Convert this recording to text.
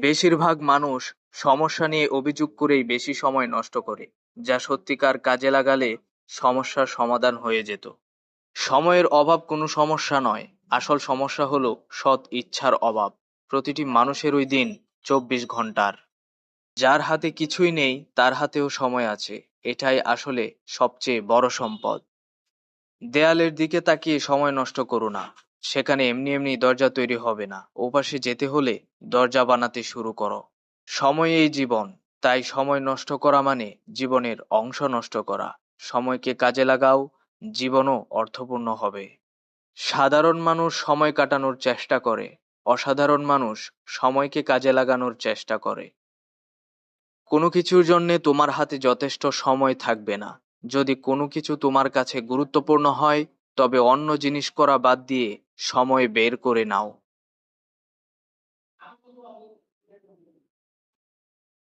বেশিরভাগ মানুষ সমস্যা নিয়ে অভিযোগ করেই বেশি সময় নষ্ট করে, যা সত্যিকার কাজে লাগালে সমস্যার সমাধান হয়ে যেত। সময়ের অভাব কোনো সমস্যা নয়, আসল সমস্যা হলো সৎ ইচ্ছার অভাব। প্রতিটি মানুষের ওই দিন চব্বিশ ঘণ্টার যার হাতে কিছুই নেই, তার হাতেও সময় আছে। এটাই আসলে সবচেয়ে বড় সম্পদ। দেয়ালের দিকে তাকিয়ে সময় নষ্ট করো না। সেখানে এমনি এমনি দরজা তৈরি হবে না। ওপাশে যেতে হলে দরজা বানাতে শুরু করো। সময় এই জীবন। তাই সময় নষ্ট করা মানে জীবনের অংশ নষ্ট করা। সময়কে কাজে লাগাও। জীবনও অর্থপূর্ণ হবে। সাধারণ মানুষ সময় কাটানোর চেষ্টা করে। অসাধারণ মানুষ সময়কে কাজে লাগানোর চেষ্টা করে। কোনো কিছুর জন্যে তোমার হাতে যথেষ্ট সময় থাকবে না। যদি কোনো কিছু তোমার কাছে গুরুত্বপূর্ণ হয়, তবে অন্য জিনিস করা বাদ দিয়ে সময় বের করে নাও।